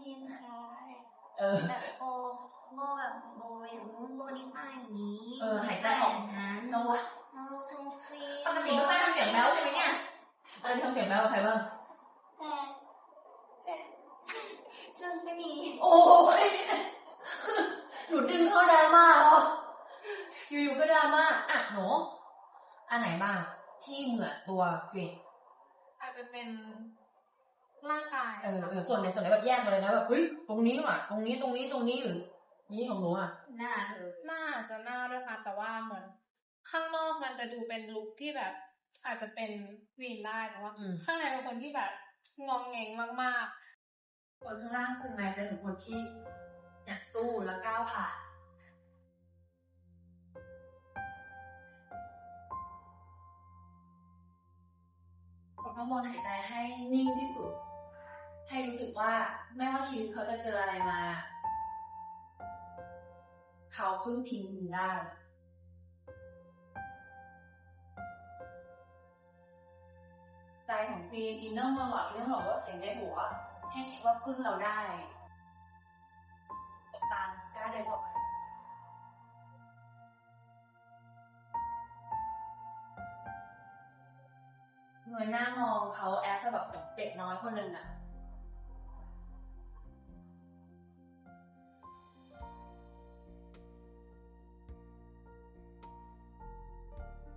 พี่ชายเออแต่โบโบแบบโบอย่างนู้นโบนี่ตายอย่างนี้เออหายใจออกแบบนั้นน้องวะเออคุณฟีปกติไม่ค่อยทำเสียงแบ๊วใช่ไหมเนี่ยเออทำเสียงแบ๊วกับใครบ้างแต่แต่ซึ่งไม่ดีโอ้ยหนูดึงเข้าดราม่าเหรออยู่ๆก็ดราม่าอะหนูอันไหนบ้างที่เหมือนตัวเกรดอาจจะเป็น ร่างกายเออเออส่วนไหนส่วนไหนแบบแยกมาเลยนะแบบเฮ้ยตรงนี้ว่ะตรงนี้ตรงนี้ตรงนี้หรือนี่ของหนูอะหน้าเธอหน้าอาจจะหน้าด้วยค่ะ แต่ว่าเหมือนข้างนอกมันจะดูเป็นลุคที่แบบ อาจจะเป็นวีนได้แต่ว่าอืมข้างในเป็นคนที่แบบงองแงงมากคนข้างล่างคือไมเซ็ตของคนที่อยากสู้แล้วก้าวผ่านกดข้างบนหายใจให้นิ่งที่สุด ให้รู้สึกว่าไม่ว่าชีวิตเขาจะเจออะไรมา เขาพิ่งทิ้งคุณได้ใจของควีนอินเนอร์มาหวังเรื่องบอกว่าเสียงในหัว ให้คิดว่าพึ่งเราได้ตามกล้าเดินออกไปเงยหน้ามองเขาแอสแบบเด็กน้อยคนหนึ่งอะ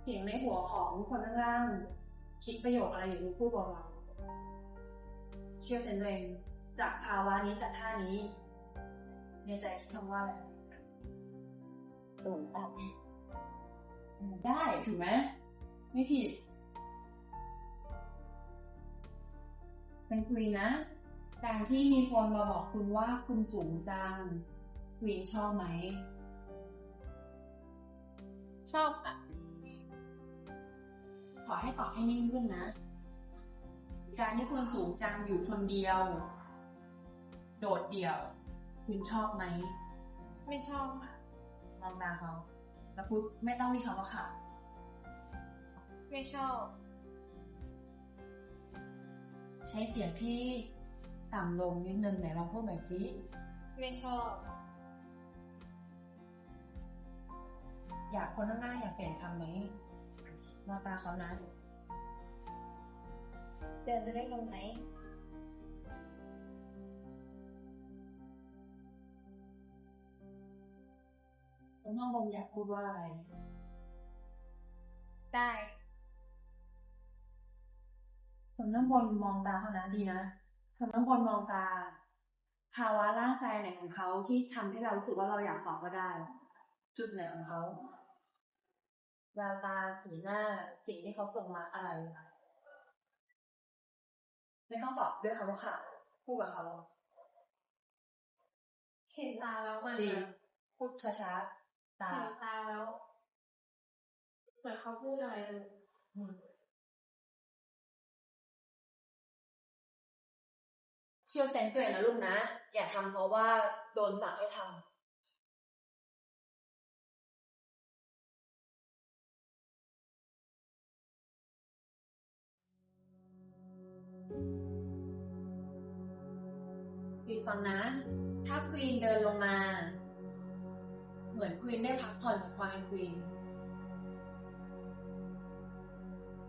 เสียงในหัวของคนข้างล่าง คิดประโยคอะไรอยู่พูดเบาๆเชื่อเซนตัวเองจากภาวะนี้จากท่านี้ในใจคิดคำว่าอะไรสูงแบบได้ถูกไหมไม่ผิดเป็นควีนนะการที่มีคนมาบอกคุณว่าคุณสูงจังควีนชอบไหมๆชอบค่ะ ขอให้ตอบให้นิ่งขึ้นนะ การที่คุณสูงจังอยู่คนเดียว โดดเดี่ยว คุณชอบไหม ไม่ชอบค่ะมองตาเขา แล้วพูดไม่ต้องมีคำว่าค่ะ ไม่ชอบ ใช้เสียงที่ต่ำลงนิดนึงไหนลองพูดหน่อยสิ ไม่ชอบ อยากคนข้างหน้าอยากเปลี่ยนคำไหม มองตาเขานะ เดินไปได้ลงไหมคุณข้างบนอยากพูดว่าอะไร ได้คนข้างบนมองตาเขานะดีนะคนข้างบนมองตา ภาวะร่างกายไหนของเขาที่ทำให้เรารู้สึกว่าเราอยากตอบก็ได้ จุดไหนของเขา แววตาสีหน้าสิ่งที่เขาส่งมาอะไร ไม่ต้องตอบด้วยคำว่าค่ะพูดกับเขา เห็นตาแล้วมันดีแบบพูดช้าๆตาเห็นตาแล้วเหมือนเขาพูดอะไรเลยอืมเชื่อเซนส์ตัวเองนะลูกนะ อย่าทำเพราะว่าโดนสั่งให้ทำ นะ ถ้าควีนเดินลงมา เหมือนควีนได้พักผ่อนจากความเป็นควีน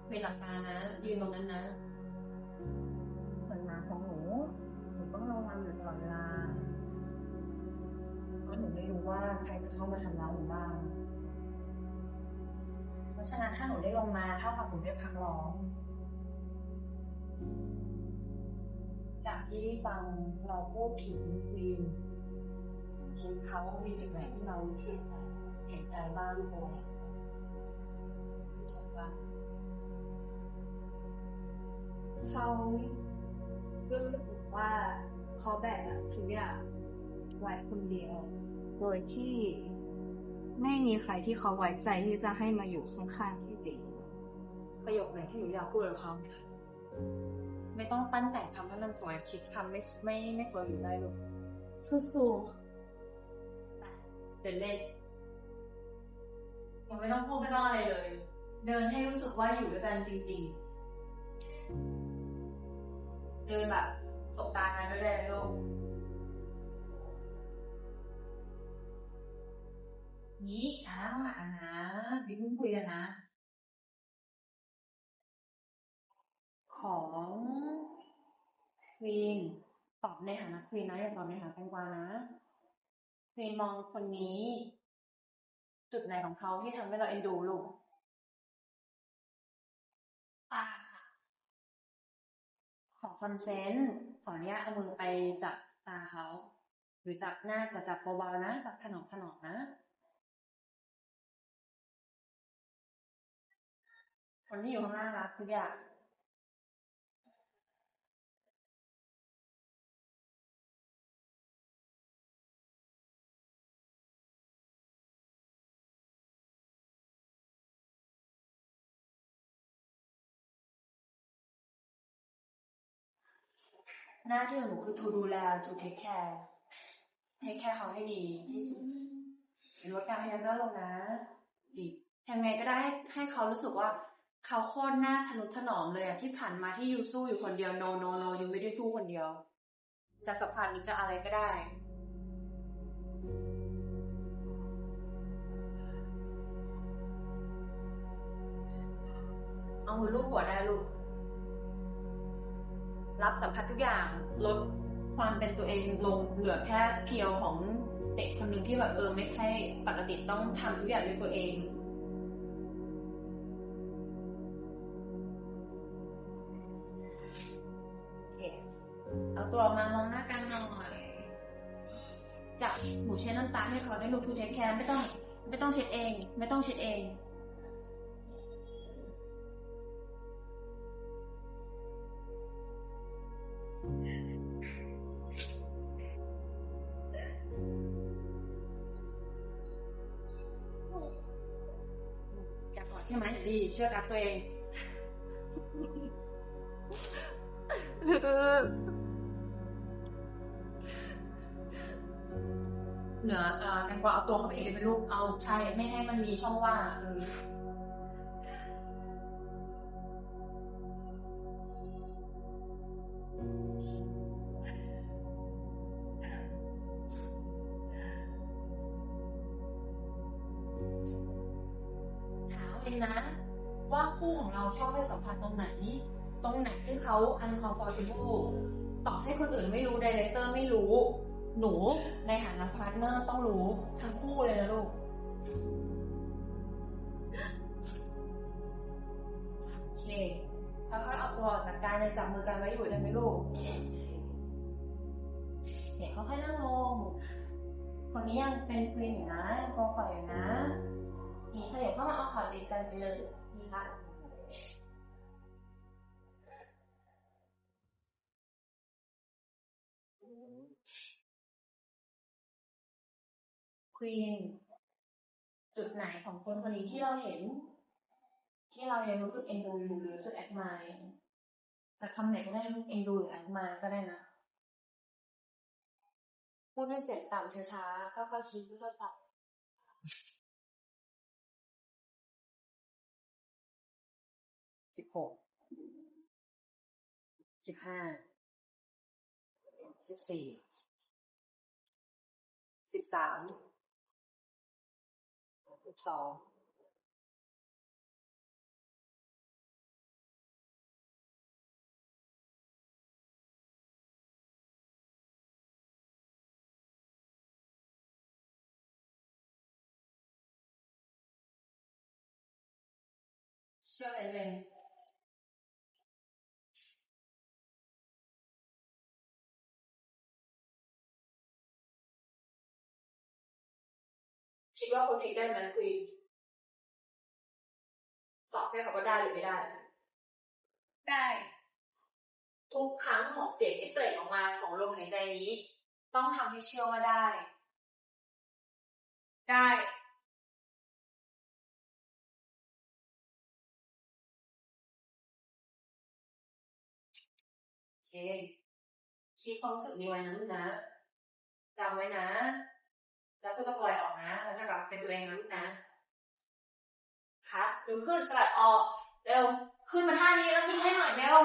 ควีนหลับตานะยืนตรงนั้นนะสัญญาของหนูหนูต้องระวังอยู่ตลอดเวลาเพราะหนูไม่รู้ว่าใครจะเข้ามาทำร้ายหนูบ้างเพราะฉะนั้นถ้าหนูได้ลงมาเท่ากับหนูได้พักร้อง จากที่ฟังเราพูดถึงควีนชีวิตเขามีจุดไหนที่เรารู้สึกเห็นใจบ้างไหมใช่ปะเขารู้สึกว่าเขาแบกทุกอย่างไว้คนเดียว โดยที่ไม่มีใครที่เขาไว้ใจที่จะให้มาอยู่ข้างๆที่จริงประโยคไหนที่หนูอยากพูดกับเขาไหมคะ ไม่ต้องปั้นแต่งคำให้มันสวยคิดคำไม่ไม่ไม่สวยอยู่ได้ลูกสู้เดินเล่นยังไม่ต้องพูดไม่ต้องอะไรเลย เดินให้รู้สึกว่าอยู่ด้วยกันจริง ๆ เดินแบบสบตากันด้วยเลยลูกนี่อะมาอะนะพี่เพิ่งคุยกันนะ ของค วีนตอบในฐานะควีนนะอย่าตอบในฐานะแตงกวานะควีนมองคนนี้ จุดไหนของเขาที่ทำให้เราเอ็นดูลูกตาค่ะขอคอนเซนต์ขออนุญาตเอามือไปจับตาเขาหรือจับหน้าจะจับเบาๆนะจับถนอมถนอมนะคนที่อยู่ข้างล่างรักทุกอย่าง หน้าที่ของหนูคือทูดูแลทูเทคแคร์เทคแคร์เขาให้ดีที่สุดลดการพยายามลดลงนะอีกยังไงก็ได้ให้เขารู้สึกว่าเขาโคตรหน้าทะนุถนอมเลยอะที่ผ่านมาที่ยูสู้อยู่คนเดียวโนโนโนยูไม่ได้สู้คนเดียว จะสัมพันธ์หรือจะอะไรก็ได้เอามือลูบหัวได้ลูก รับสัมผัสทุกอย่างลดความเป็นตัวเองลงเหลือแค่เพียวของเด็กคนหนึ่งที่แบบเออไม่ใช่ปกติต้องทำทุกอย่างด้วยตัวเอง เอาตัวออกมามองหน้ากันหน่อยจับหนูเช็ดน้ำตาให้เขาได้ลูกทูเทคแคร์ไม่ต้อง ไม่ต้องเช็ดเอง ไม่ต้องเช็ดเอง ดี เชื่อกับตัวเองเหนือแตงกวาเอาตัวเขาไปเองเป็นลูกเอาใช่ ไม่ให้มันมีช่องว่าง นะ ว่าคู่ของเราชอบให้สัมพันธ์ตรงไหน ตรงไหนที่เขา uncomfortable ต่อให้คนอื่นไม่รู้ดีเรคเตอร์ไม่รู้ หนูในฐานะพาร์ทเนอร์ต้องรู้ทั้งคู่เลยนะลูกโอเคค่อยๆเอาตัวจากการเลยจับมือกันไว้อยู่ได้ไหมลูกเดี๋ยวค่อยๆนั่งลงคนนี้ยังเป็นควีนอยู่นะยังโปรไฟล์อยู่นะ นี่ขยับเข้ามาเอาขอติดกันไปเลยนี่ค่ะควีนจุดไหนของคนคนนี้ที่เราเห็น ที่เรายังรู้สึกเอ็นดูหรือรู้สึกแอดมายจากคำไหนก็ได้ลูกเอ็นดูหรือแอดมายก็ได้นะพูดด้วยเสียงต่ำช้าๆค่อยๆคิดค่อยๆปรับ สิบหก สิบห้า สิบสี่ สิบสาม สิบสองเชื่อ คิดว่าคนเทคได้ไหมคุยตอบให้เขาว่าได้หรือไม่ได้ ได้ ทุกครั้งของเสียงที่เปล่งออกมาของลมหายใจนี้ ต้องทำให้เชื่อว่าได้ ได้โอเคคิดความรู้สึกนี้ไว้นะลูกนะจำไว้นะ แล้วก็ต้องปล่อยออกนะ แล้วก็กลับเป็นตัวเองนะลูกนะครับดูขึ้นสลัดออก เร็ว ขึ้นมาท่านี้แล้วทิ้งให้หน่อยเร็ว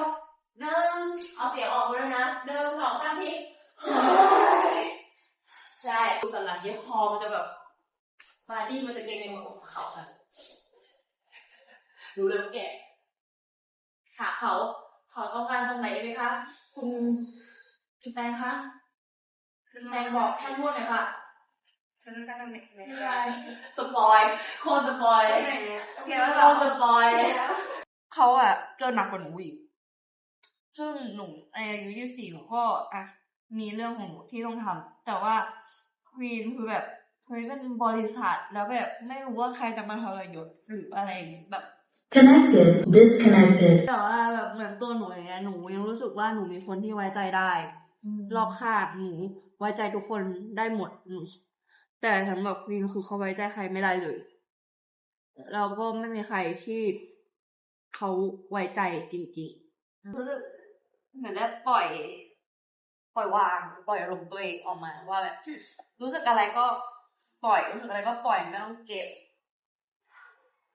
หนึ่งเอาเสียงออกมาด้วนะหนึ่งสองสามพี่ใช่สลังเย็บคอมันจะแบบบาดี้มันจะเกร็งในหัวเขาค่ะรู้เลยว่าแกขาเขาเขาต้องการตรงไหนไหมคะ คุณคุณแตงคะคุณแตงบอกท่านพูดหน่อยค่ะ ฉันต้องการตำแหน่งไหนไม่ได้สปอยโคตรสปอยตำแหน่งเนี้ยโอเคแล้วโคเราตรสปอยเขาอะเจอหนักกว่าหนูอีกซึ่งหนูในอายุยี่สี่หนูก็อะมีเรื่องของหนูที่ต้องทำแต่ว่าควีนคือแบบเฮ้ยเป็นบริษัทแล้วแบบไม่รู้ว่าใครจะมาทรยศหรืออะไรอย่างงี้แบบ Connected, disconnected. แต่ว่าแบบเหมือนตัวหนูอย่างเงี้ยหนูยังรู้สึกว่าหนูมีคนที่ไว้ใจได้ รอบข้างหนูไว้ใจทุกคนได้หมดหนู แต่สำหรับควีนคือเขาไว้ใจใครไม่ได้เลยแล้วก็ไม่มีใครที่เขาไว้ใจจริงๆรู้สึกเหมือนได้ปล่อย ปล่อยวาง ปล่อยอารมณ์ตัวเองออกมาว่าแบบรู้สึกอะไรก็ปล่อยรู้สึกอะไรก็ปล่อยไม่ต้องเก็บ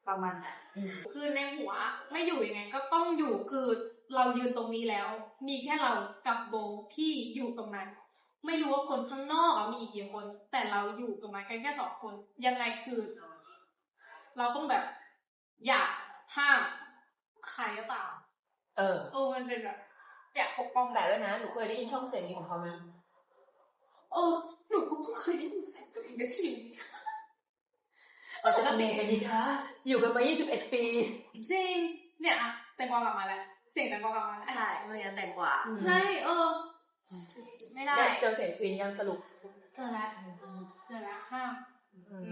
ประมาณนั้นคือในหัวไม่อยู่ยังไง ก็ต้องอยู่คือเรายืนตรงนี้แล้ว มีแค่เรากับโบที่อยู่ตรงนั้น ไม่รู้ว่าคนข้างนอกอะมีอีกกี่คน แต่เราอยู่กับมันกันแค่สองคน ยังไงคือเราต้องแบบ อยากห้ามใครก็ตามเออโอ้มันเป็นแบบอยากปกป้องแต่ด้วยนะหนูเคยได้ยินช่องเสียงนี้ของเขาไหมโอ้หนูก็เพิ่งเคยได้ยินเสียงตัวเองในสิ่งนี้เราจะทำเองกันดีคะอยู่กันมา 21 ปี จริง เนี่ยอะแตงกวากลับมาแล้ว เสียงแตงกวากลับมาแล้วใช่มันจะแต่งกว่าใช่ เออ ไม่ได้ได้เจอเสียงควีนยังสรุป เจอแล้วเจอแล้วห้าม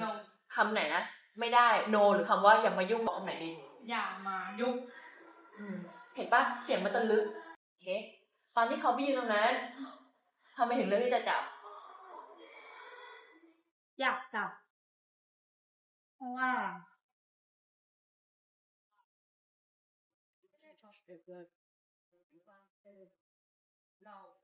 no คำไหนนะ ไม่ได้ no หรือคำว่าอย่ามายุ่งบอกคำไหนดี อย่ามายุ่งเห็นปะเสียงมันจะลึกโอเคตอนที่เขาไปยืนตรงนั้นทำไมถึงเลือกที่จะจับ อยากจับ เพราะว่าเราค่ะ